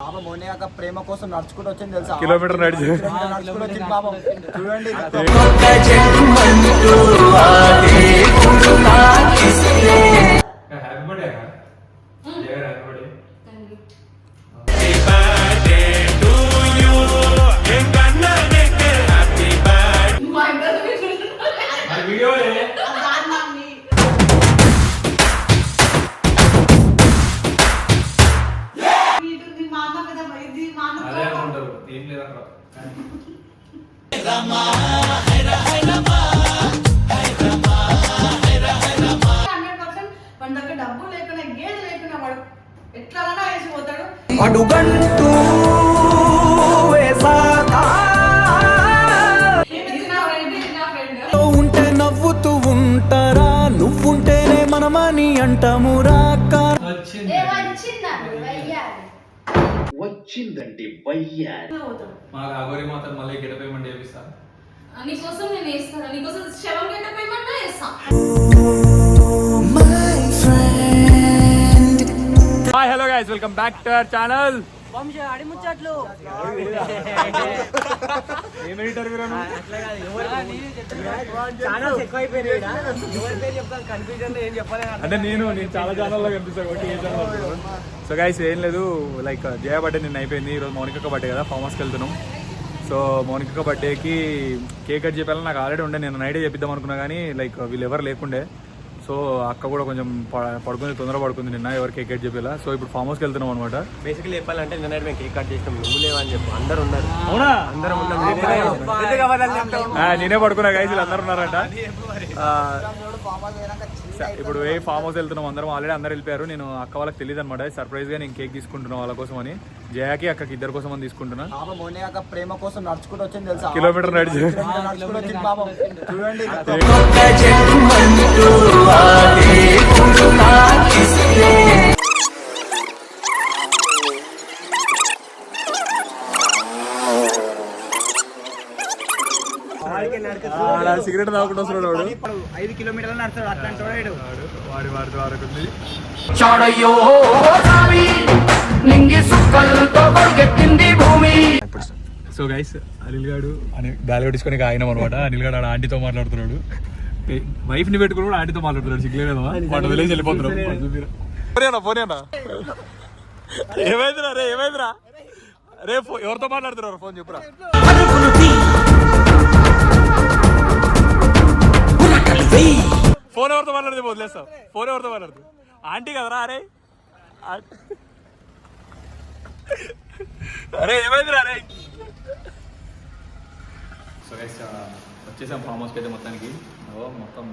పాప మోనియాక ప్రేమ కోసం నడుచుకుంటూ వచ్చింది తెలుసా? కిలోమీటర్ నడిచి. కిలోమీటర్ నడుచుకుంటూ వచ్చింది పాపం. చూడండి. Happy birthday Jagan happy birthday మరి వీడియో డబ్బు లేకుండా గేజ్ లేకుండా వాడు ఎట్లా వేసిపోతాడు అడుగంటూ ఉంటే నవ్వుతూ ఉంటారా నువ్వుంటేనే మనమని అంటామురా కారా వచ్చిందండి వయ్యారి పోతాడు మాకు అగోరి మాత్రం మళ్ళీ గెడపేయమంటే చేపిస్తారు నీకోసం నేను వేస్తాను. నీకోసం శవం గంట పేమెంట్ వేస్తా hi hello guys welcome back to our channel వంశ ఎడిటర్ అంటే నేను నేను చాలా ఛానల్లో కనిపిస్తాను సో గైస్ ఏం లేదు. లైక్ జయ బర్త్డే నిన్న అయిపోయింది. ఈరోజు మౌనిక బర్త్డే కదా ఫామ్ హౌస్కి వెళ్తున్నాం. సో మౌనిక బర్త్డేకి కేక్ కట్ చెప్పాలని నాకు ఆల్రెడీ ఉండే. నేను నైటే చెప్పిద్దాం అనుకున్నా కానీ లైక్ వీళ్ళు ఎవరు లేకుండే. సో అక్క కూడా కొంచెం ప- పడుకుంది తొందర పడుకుంది నిన్న ఎవరు కేక్ కట్ చెప్పేలా. సో ఇప్పుడు ఫామ్ హౌస్కి వెళ్తున్నాం అనమాట బేసికలీ చెప్పాలంటే నిన్న మేము కేక్ కట్ చేసినాం. నువ్వు లేవని చెప్పు. అందరు ఉన్నారు. అవునా? అందరం ఉన్నాం. నేనే పడుకున్నా గైస్ వీళ్ళు అందరూ ఉన్నారంట. ఆ, ఫామ్ హౌస్ పోయినాక chill ఇప్పుడు ఏ ఫామ్ హౌస్ వెళ్తున్నాం అందరం ఆల్రెడీ అందరు వెళ్ళిపోయారు. నేను అక్క వాళ్ళకి తెలియదు అనమాట సర్ప్రైజ్గా నేను కేక్ తీసుకుంటున్నాను వాళ్ళ కోసం అని. జయాకి అక్కకి ఇద్దరు కోసం అని తీసుకుంటున్నా. ప్రేమ కోసం నడుచుకుంటూ వచ్చింది తెలుసా? కిలోమీటర్ నడిచి. కిలోమీటర్ నడుచుకుంటూ వచ్చింది పాపం. చూడండి. సిగరెట్ తాగకుండా వస్తున్నాడు వాడు. ఐదు కిలోమీటర్లు నడుస్తాడు అట్లాంటి వాడు వాడుకుంది సో గైస్ అనిల్ గాడు అని గాలి కొట్టించుకొని ఆయన అనమాట అనిల్ గాడు ఆడ ఆంటీతో మాట్లాడుతున్నాడు. వైఫ్ని పెట్టుకుని కూడా ఆంటీతో మాట్లాడుతున్నాడు. సిగ్గులేదా వాడు వదిలేసి వెళ్ళిపోతున్నాడు. పోనేనా పోనేనా ఏమైందిరా రే ఏమైందిరా? రే ఎవరితో మాట్లాడుతున్నారు? ఫోన్ చెప్పురా ఫోన్ ఎవరితో మాట్లాడితే వదిలేస్తావు. ఫోన్ ఎవరితో మాట్లాడుతూ? ఆంటీ కదరా అరే అరే ఏమైందిరా అరే సో గైస్ వచ్చేసాం ఫామ్ హౌస్కి అయితే మొత్తానికి. మొత్తం.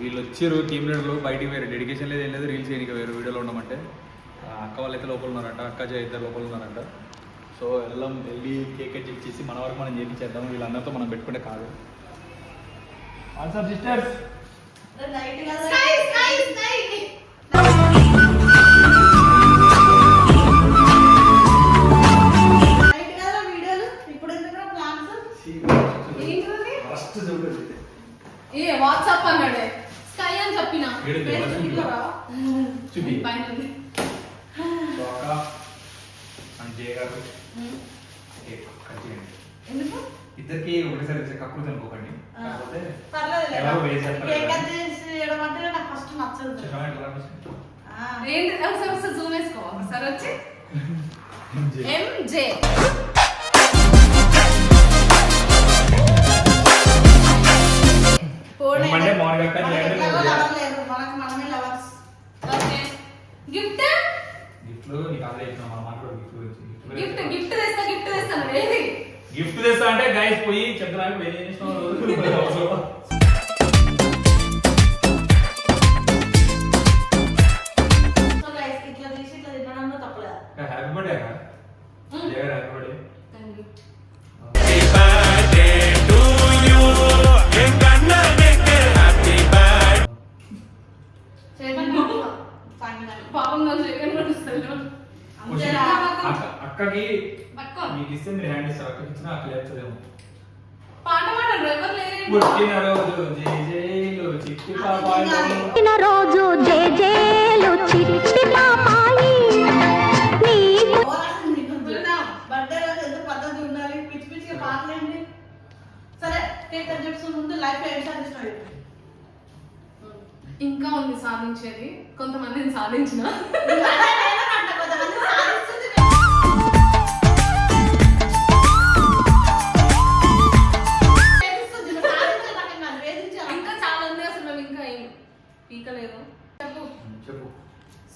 వీళ్ళు వచ్చారు టీమ్ లీడర్లు బయటికి వేరే డెడికేషన్ లేదు ఏం లేదు రీల్స్ చేయడానికి వేరే వీడియోలో ఉండమంటే. అక్క వాళ్ళు అయితే లోపల ఉన్నారంట అక్క ఇద్దరు లోపల ఉన్నారంట. సో వెళ్ళాం వెళ్ళి కేక్ కట్ ఇచ్చేసి మన వరకు మనం చేయించేద్దాం వీళ్ళందరితో మనం పెట్టుకుంటే కాదు. ఆన్సర్ సిస్టర్స్ ఫస్ట్ చూడండి ఏ వాట్సాప్ అన్నాడే. స్కై అని చెప్పిన. చూపి. ఇద్దరికి ఒకటేసారి కక్కులు అనుకోకండి. ఏంటి? ఒకసారి ఒకసారి జూమ్ వేసుకో. ఒకసారి వచ్చి. ఎంజే అంటే గైస్ పోయి చెప్తాను ఏం చేసినావు సో గైస్ ఇట్లా తీసి ఇట్లా తినడంలో తప్పలేదు హ్యాపీ బర్త్డే అక్క Jaya happy birthday thank you చేయమని ఫైనల్ పాపం నన్ను సెకండ్ నడుస్తాను అంతేరా అక్క అక్కకి పట్టుకో మీకు ఇస్తే మీరు ఇచ్చిన పాట పాడండి ఎవరు లేరు చిట్టి పుట్టిన రోజు జేజేలు చిట్టి పాపాయి నీకు బర్త్డే రోజు ఎందుకు పద్ధతి ఉండాలి. పిచ్చి పిచ్చిగా పాటలేండి సరే ముందు లైఫ్ ఏం ఇంకా ఉంది సాధించేది. కొంతమందిని సాధించిన. కొంతమంది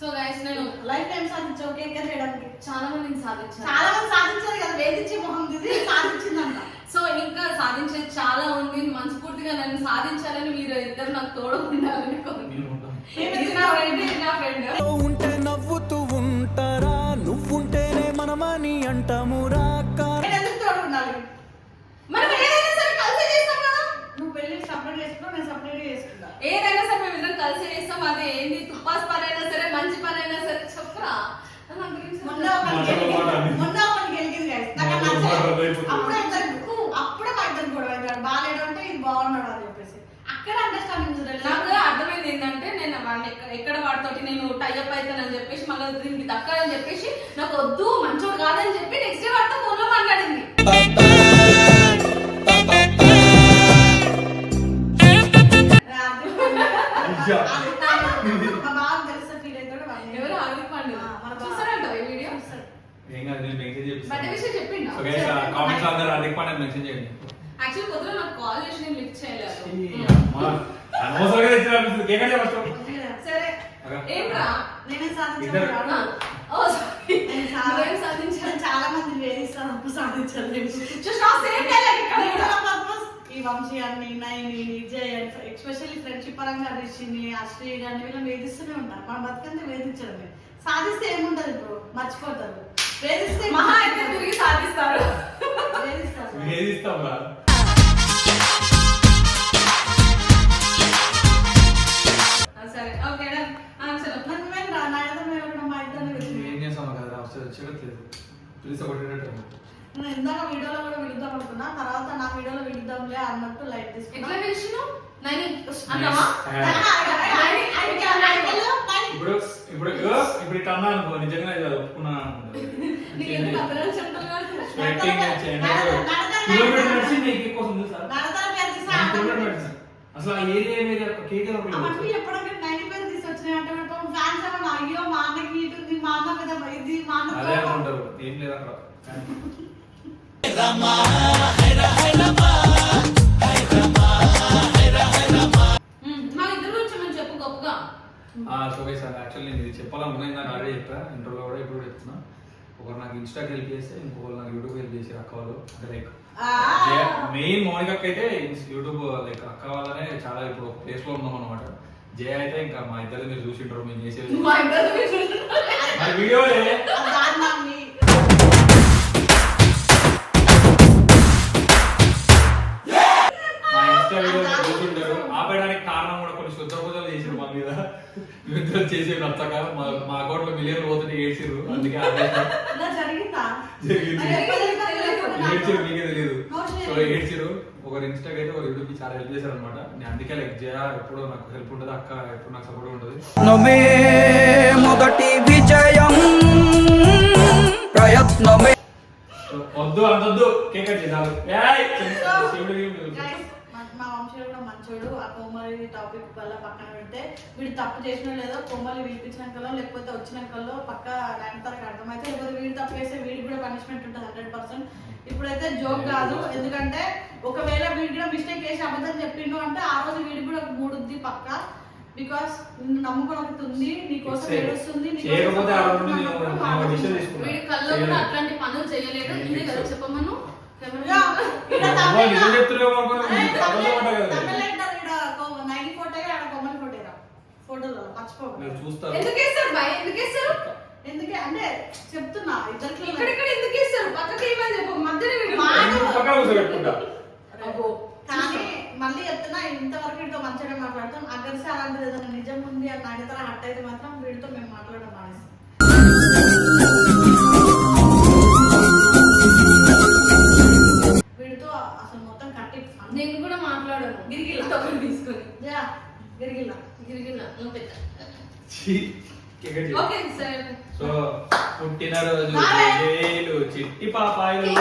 సో గైస్ నేను లైఫ్ సాధించావు కేక్ కట్ చేయడానికి చాలా మందిని సాధించాను. చాలా మంది సాధించారు కదా వేధించే మొహం ఇది సాధించిందంట. సో ఇంకా సాధించేది చాలా ఉంది మనస్ఫూర్తిగా నన్ను సాధించాలని మీరు ఇద్దరు నాకు తోడు ఉండాలని కోరుకుంటున్నాను. ఇది నా ఫ్రెండ్ ఇది నా ఫ్రెండ్ ఉంటే నవ్వుతూ ఉంటారా? నువ్వుంటేనే మనమని అంటామురా నేను ఎందుకు తోడు ఉండాలి మనం ఏదైనా సరే కలిసి చేస్తాం కదా. నువ్వు పెళ్ళి సపరేట్ చేసుకున్నావు నేను సపరేట్ చేసుకున్నా. ఏదైనా సరే మేము ఇద్దరం కలిసి చేస్తాం అది ఏంది? తుప్పాస్ అప్పుడే మా ఇద్దరు గొడవ బాగాలేడు అంటే ఇది బాగున్నాడు అని చెప్పేసి. అక్కడ అండర్స్టాండింగ్ చూడాలి నాకు అర్థమైంది ఏంటంటే నేను ఎక్కడ వాడితోటి నేను టైఅప్ అవుతానని చెప్పేసి మళ్ళీ దీనికి దక్కాలని చెప్పేసి నాకు వద్దు మంచోడు కాదని చెప్పి నెక్స్ట్ డే వాడితో ఫోన్లో మాట్లాడింది. మా బావ తెలిస్తే ఫీల్ అవుతాడు వాడిని. ఎవరు ఆవిరి పండు ఆ, మన బావ. చూస్తారంట ఈ వీడియో ఏం కాదు నేను మెన్షన్ బర్త్డే విషయం కామెంట్స్ అందరూ మెన్షన్ చేయండి. యాక్చువల్లీ పొద్దున నాకు కాల్ చేసి నేను లిఫ్ట్ చేయలేదు. అనవసరంగా తెచ్చిన అనిపిస్తుంది. కేక్ అంటే ఫస్ట్. సరే. ఏంట్రా? నేనే సాధించాను. ఓ సారీ నేను చాలా- మంది వేధిస్తాను అప్పుడు సాధించలేదు చూసినా సేమ్ డైలాగ్ ఇక్కడ. కూడా. నా ఈ వంశీ అని నైని విజయ్ ఎస్పెషల్లీ ఫ్రెండ్షిప్ పరంగా రిషిని అశ్రీ అని వీళ్ళని వేధిస్తూనే ఉంటారు. మన బతుకంతే వేధించడమే సాధిస్తే ఏముంటది ఇప్పుడు? మర్చిపోతారు. మహా అయితే తిరిగి సాధిస్తారు. వేధిస్తారు ఏది సరే. మరి రా నా ఎదురు నేను కూడా మా ఇద్దరిని వెతుకు. ఏం చేస్తాం కదా అసలు వచ్చేట్లేదు ప్లీజ్ ఒకటి నేను ఇందాక వీడియోలో కూడా విడుద్దాం అనుకున్నా. తర్వాత నా వీడియోలో విడుద్దాంలే అన్నట్టు లైట్ ఎట్లా తీసుకున్నా పిలిచినావు? నైని అన్నావా? ఇప్పుడు ఇప్పుడు ఇప్పుడు ఇట్లా అన్నా అనుకో నిజంగా ఇది ఒప్పుకున్నా నీకు ఎందుకు అబద్ధాలు చెప్తాను కాదు. స్వెట్టింగ్ కిలోమీటర్ నడిచి నీకు ఎక్కువ వస్తుంది సార్ కిలోమీటర్ నడిచి అసలు ఆ ఏరియా ఏరియా కేక్ అవన్నీ ఎప్పటికీ నైన్ పేరు తీసుకొచ్చినాయి గైస్ యాక్చువల్లీ నేను ఇది చెప్పాలనుకున్నా ఇందాక ఆల్రెడీ చెప్పా ఇంటర్వ్యూలో కూడా ఇప్పుడు చెప్తున్నా. ఒకరు నాకు ఇన్స్టాకి హెల్ప్ చేస్తే ఇంకొకరు నాకు యూట్యూబ్ హెల్ప్ చేసి అక్క వాళ్ళు. అంటే లైక్. మెయిన్ మౌనికకి అయితే యూట్యూబ్ లైక్ అక్క వాళ్ళనే చాలా ఇప్పుడు ఒక ప్లేస్లో ఉన్నాం అనమాట జయ అయితే ఇంకా మా ఇద్దరు మీరు చూసింటారు మేము చేసేది. మా ఇద్దరు మరి వీడియోలే చేసేది నచ్చక మా మా అకౌంట్లో మిలియన్ పోతుంటే ఏడ్చిరు అందుకే? ఏడ్చిరు మీకే తెలియదు. సో ఏడ్చిరు ఒకరు ఇన్స్టాకి అయితే ఒక యూట్యూబ్ చాలా హెల్ప్ చేశారు అనమాట నేను అందుకే లైక్ జయ ఎప్పుడు నాకు హెల్ప్ ఉంటుంది అక్క ఎప్పుడు నాకు సపోర్ట్ ఉంటుంది. నమే మొదటి విజయం. ప్రయత్నమే. సో వద్దు అంతొద్దు కేక్ కట్ చేయాలి మా- వంశీయుడు కూడా మంచోడు. ఆ కోమలి టాపిక్ వల్ల పక్కన పెడితే వీడు తప్పు చేసినా లేదో కోమలి పిలిపించినాకలో లేకపోతే వచ్చినాకలో పక్క నైన్తరకు అర్థమైతే లేకపోతే వీడు తప్పు చేస్తే వీడికి కూడా పనిష్మెంట్ ఉంటుంది హండ్రెడ్ పర్సెంట్ ఇప్పుడైతే జోక్ కాదు. ఎందుకంటే ఒకవేళ వీడి కూడా మిస్టేక్ చేసి అబద్ధం చెప్పిండు అంటే ఆ రోజు వీడికి కూడా ఒక మూడుద్ది పక్క. బికాస్ నమ్ముకుని ఒకటి ఉంది నీకోసం. ఏడుస్తుంది వీడి కల్లో కూడా అట్లాంటి పనులు చేయలేడు ఇదే కదా చెప్పమను ఎందుకు అంటే చెప్తున్నా ఇద్దరికి ఇక్కడిక్కడ ఎందుకు వేస్తారు పక్కకి ఏమని చెప్పు మధ్యలో. కానీ మళ్ళీ చెప్తున్నా ఇంతవరకు వీడితో మంచిగా మాట్లాడతాం. అగర్సి అలాంటిది ఏదైనా నిజం ఉంది అని నాగతర హట్ అయితే మాత్రం వీడితో మేము మాట్లాడడం మానేస్తాం. తీసుకొని. జయ గిరిగిల్ల గిరిగిల్ల నువ్వు పెట్ట ఛీ, కేక చీ. ఓకే సరే. సో పుట్టినరోజు చిట్టి పాపాయిలు.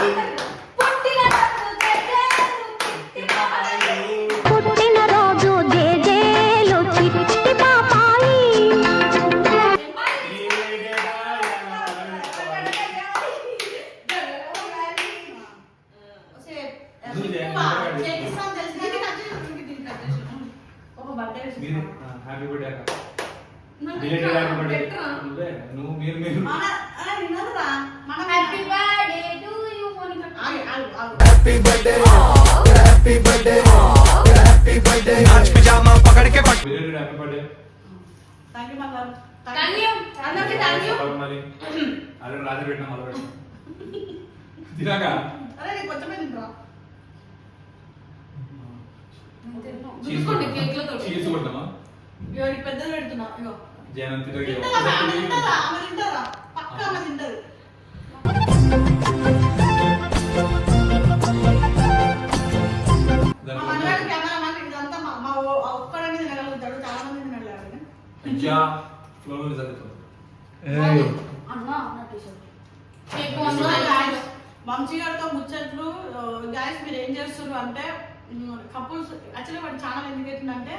మంగళం థ్యాంక్ యూ అందరికీ యూ మరి అదే రాత్రి పెట్టినా మళ్ళీ పెట్టినా? తినాక? అరే నీకు కొంచెమే తింటరా చూసుకోండి కేక్లతో చీజ్ కొడతామా ఇగో ఈ పెద్దది పెడుతున్నా ఇగో. జనం ఆమె ఆమె పక్క ఆమె తింటది. అయ్యా ఫ్లో చదువుతుంది అన్నా నా t-shirt cake so one guys, Vamshi గారితో ముచ్చట్లు గాయస్ మీరు ఏం చేస్తున్నారు అంటే కపుల్స్ యాక్చువల్లీ వాడు ఛానల్ ఎందుకు ఎత్తుందంటే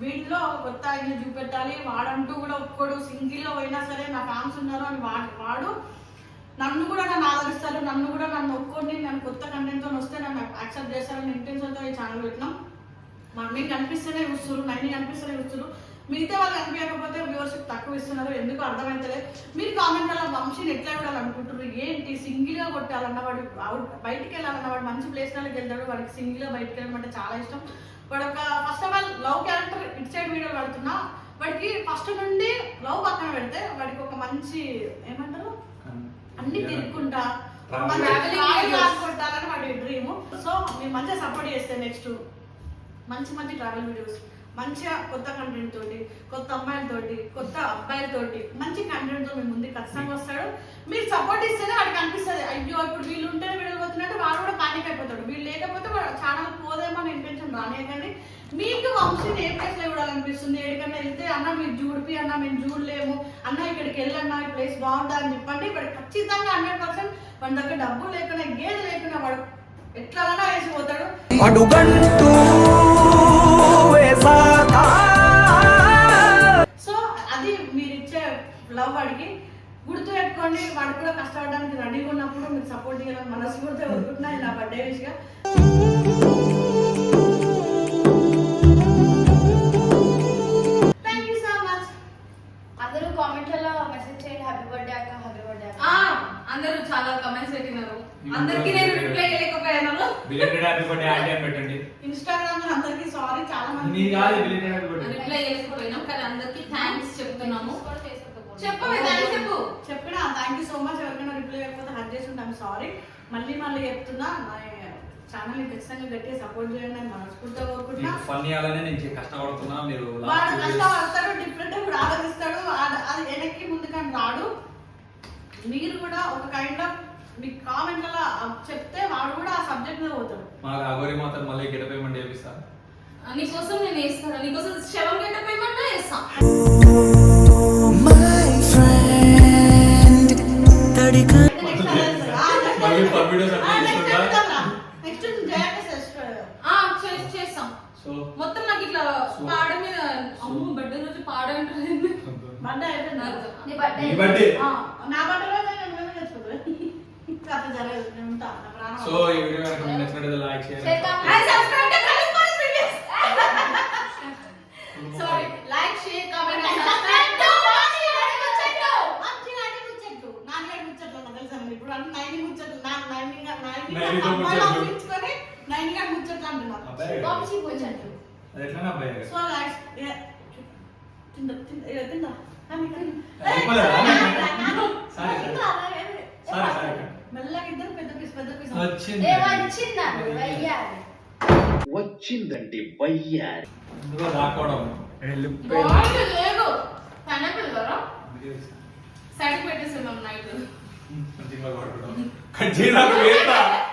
వీటిలో కొత్త ఆయన చూపెట్టాలి వాడంటూ కూడా ఒక్కడు సింగిల్లో పోయినా సరే నా ఫ్యాన్స్ ఉన్నారు అని వాడు వాడు నన్ను కూడా నన్ను ఆదరిస్తారు నన్ను కూడా నన్ను ఒక్కొని నన్ను కొత్త కంటెంట్తో వస్తే నన్ను యాక్సెప్ట్ చేస్తారని ఇంటెన్షన్తో ఈ ఛానల్ పెట్టినాం. మా- మీకు కనిపిస్తేనే చూస్తున్నారు నైన్ కనిపిస్తేనే చూస్తున్నారు మిగతా వాళ్ళు కనిపించకపోతే వ్యూవర్షిప్ తక్కువ ఇస్తున్నారు. ఎందుకు అర్థమైతలేదు మీరు కామెంట్ అలా వంశీని ఎట్లా చూడాలనుకుంటున్నారు ఏంటి? సింగిల్గా కొట్టాలన్న వాడు అవుట్ బయటికి వెళ్ళాలన్న వాడు మంచి ప్లేస్లోకి వెళ్తాడు. వాడికి సింగిల్గా బయటికి వెళ్ళడం అంటే చాలా ఇష్టం. వాడు ఒక first of all love character it side video పడుతున్నా. వాడికి ఫస్ట్ నుండి లవ్ పక్కన పెడితే వాడికి ఒక మంచి ఏమంటారు? అన్ని తిరుక్కుంటా. కొట్టాలని వాడి డ్రీమ్ సో మీరు మంచిగా సపోర్ట్ చేస్తే నెక్స్ట్ మంచి మంచి ట్రావెల్ వీడియోస్ మంచిగా కొత్త కంటెంట్ తోటి కొత్త అమ్మాయిలతోటి కొత్త అబ్బాయిలతోటి మంచి కంటెంట్తో మీ ముందు ఖచ్చితంగా వస్తాడు. మీరు సపోర్ట్ ఇస్తేనే వాడికి అనిపిస్తుంది అయ్యో ఇప్పుడు వీళ్ళు ఉంటేనే విడిగిపోతున్నట్టు వాడు కూడా పానిక్ అయిపోతాడు. వీళ్ళు లేకపోతే వాడు ఛానల్ పోదేమో అనే ఇంటెన్షన్ కానీ మీకు వంశీని ఏ ప్లేస్లో చూడాలనిపిస్తుంది? ఎక్కడికన్నా వెళ్తే అన్న మీరు చూడిపి అన్న మేము చూడలేము. అన్న ఇక్కడికి వెళ్ళన్నా ఈ ప్లేస్ బాగుంటుంది అని చెప్పండి. ఇక్కడ ఖచ్చితంగా హండ్రెడ్ పర్సెంట్ వాడి దగ్గర డబ్బు లేకుండా గేదె లేకుండా వాడు ఎట్లా వేసిపోతాడు. వాడికి గుర్తు పెట్టుకోండి వాడు కూడా కష్టపడడానికి రెడీగా ఉన్నప్పుడు మీకు సపోర్ట్ చేయాలని మనస్ఫూర్తిగా కోరుకుంటున్నా. నా బర్త్డే విషయం థ్యాంక్ యూ సో మచ్ అందరూ కామెంట్లలో మెసేజ్ చేయండి. హ్యాపీ బర్త్డే అక్క హ్యాపీ బర్త్డే అక్క. ఆ, అందరూ చాలా కమెంట్స్ పెట్టినారు. అందరికి నేను రిప్లై చేయలేకపోయాను. బిలేటెడ్ హ్యాపీ బర్త్డే ఆంటీ అని పెట్టండి. ఇన్స్టాగ్రామ్లో అందరికీ సారీ చాలా మంది నీ కాదు బిలేటెడ్ హ్యాపీ బర్త్డే రిప్లై చేయలేకపోయినాం కానీ అందరికి థ్యాంక్స్ చెప్తున్నాము. థ్యాంక్స్ చెప్పు. చెప్పిన థ్యాంక్ యూ సో మచ్ ఎవరికైనా రిప్లై చేయకపోతే హక్ చేసి ఉంటాం. సారీ మళ్ళీ మళ్ళీ చెప్తున్నా నా ఛానల్ ఖచ్చితంగా గట్టిగా సపోర్ట్ చేయండి అని మనస్ఫూర్తిగా కోరుకుంటున్నా. మీకు ఫన్ ఇవ్వాలని నేను కష్టపడుతున్నా. మీరు వాడు కష్టపడతాడు డిఫరెంట్ ఇప్పుడు ఆలోచిస్తాడు. అది- అది వెనక్కి ముందుకని రాడు. మీరు కూడా ఒక కైండ్ ఆఫ్ మీ కామెంట్లలో చెప్తే వాడు కూడా ఆ సబ్జెక్ట్ మీద పోతాడు. మాకు అగోరి మాత్రం మళ్ళీ గెట పేమెంట్ చేపిస్తా. నీకోసం నేను వేస్తాను. నీకోసం శవం గంట పేమెంట్ వేస్తా సో? మొత్తం నాకు ఇట్లా పాడ మీద అమ్మ బర్త్డే రోజు పాడ సో ఈ వీడియో కనుక మీకు నచ్చినట్లయితే లైక్. చేయండి సారీ లైక్ షేర్ కామెంట్ మంచిగా అడిగి ముచ్చట్లు. నాన్నగారి ముచ్చట్లు నాకు తెలుసా మరి. ఇప్పుడు అంటే నైని ముచ్చట్లు. నా- నైని గా- నైని గా నైనితో అమ్మాయిలు ముచ్చట్లు. ఊహించుకొని నైని గారి ముచ్చట్లు వంశీ ముచ్చట్లు. అది ఎట్లా అబ్బాయి సో guys, ఏ- తిందా, తిందా, ఏ, తిందా. కానీ, కానీ. అయిపోలేదా? ఏ, సారీ, తిందా, ఏ, ఏ. Sorry, sorry. మెల్లగా ఇద్దరు పెద్ద పీస్ పెద్ద పీస్ వచ్చింది ఏ వచ్చిందండి వెయ్యాలి వచ్చిందండి వయ్యారి. ఇందులో రాకపోవడం లేదు. పైనాపిల్ కదా. సైడ్ పెట్టేసాం నైట్. కట్ చేయడానికి వేస్తా